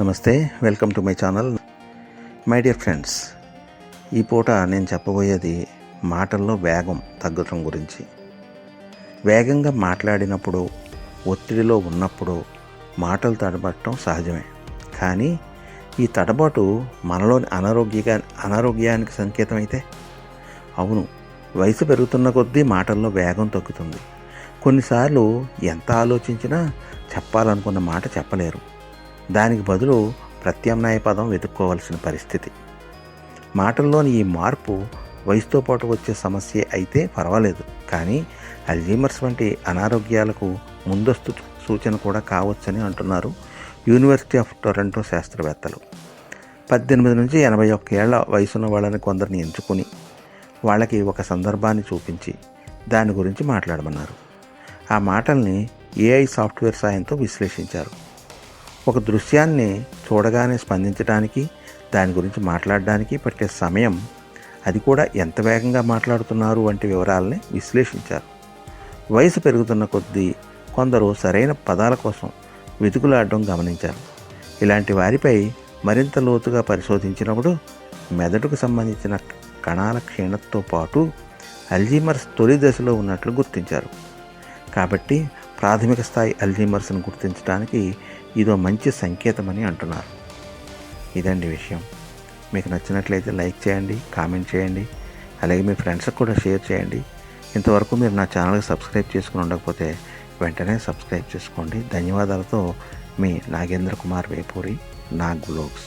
నమస్తే welcome to my channel. My dear friends ఈ పూట నేను చెప్పబోయేది మాటల్లో వేగం తగ్గటం గురించి. వేగంగా మాట్లాడినప్పుడు ఒత్తిడిలో ఉన్నప్పుడు మాటలు తడబడటం సహజమే. కానీ ఈ తడబాటు మనలోని అనారోగ్యగా అనారోగ్యానికి సంకేతం అయితే అవును వయసు పెరుగుతున్న కొద్దీ మాటల్లో వేగం తగ్గుతుంది. కొన్నిసార్లు ఎంత ఆలోచించినా చెప్పాలనుకున్న మాట చెప్పలేరు. దానికి బదులు ప్రత్యామ్నాయ పదం వెతుక్కోవాల్సిన పరిస్థితి. మాటల్లోని ఈ మార్పు వయసుతో పాటు వచ్చే సమస్య అయితే పర్వాలేదు. కానీ అల్జీమర్స్ వంటి అనారోగ్యాలకు ముందస్తు సూచన కూడా కావచ్చని అంటున్నారు యూనివర్సిటీ ఆఫ్ టొరంటో శాస్త్రవేత్తలు. పద్దెనిమిది నుంచి ఎనభై ఒక్క ఏళ్ళ వయసున్న వాళ్ళని కొందరిని ఎంచుకుని వాళ్ళకి ఒక సందర్భాన్ని చూపించి దాని గురించి మాట్లాడమన్నారు. ఆ మాటల్ని ఏఐ సాఫ్ట్వేర్ సాయంతో విశ్లేషించారు. ఒక దృశ్యాన్ని చూడగానే స్పందించడానికి దాని గురించి మాట్లాడడానికి పట్టే సమయం అది కూడా ఎంత వేగంగా మాట్లాడుతున్నారు వంటి వివరాలని విశ్లేషించారు. వయసు పెరుగుతున్న కొద్దీ కొందరు సరైన పదాల కోసం వెతుకులాడడం గమనించారు. ఇలాంటి వారిపై మరింత లోతుగా పరిశోధించినప్పుడు మెదడుకు సంబంధించిన కణాల క్షీణతతో పాటు అల్జీమర్స్ తొలి దశలో ఉన్నట్లు గుర్తించారు. కాబట్టి ప్రాథమిక స్థాయి అల్జీమర్స్ను గుర్తించడానికి ఇదో మంచి సంకేతమని అంటున్నారు. ఇదండి విషయం. మీకు నచ్చినట్లయితే లైక్ చేయండి కామెంట్ చేయండి అలాగే మీ ఫ్రెండ్స్కి కూడా షేర్ చేయండి. ఇంతవరకు మీరు నా ఛానల్కి సబ్స్క్రైబ్ చేసుకుని ఉండకపోతే వెంటనే సబ్స్క్రైబ్ చేసుకోండి. ధన్యవాదాలతో మీ నాగేంద్ర కుమార్ వేపూరి నాగ్ గ్లోబ్స్.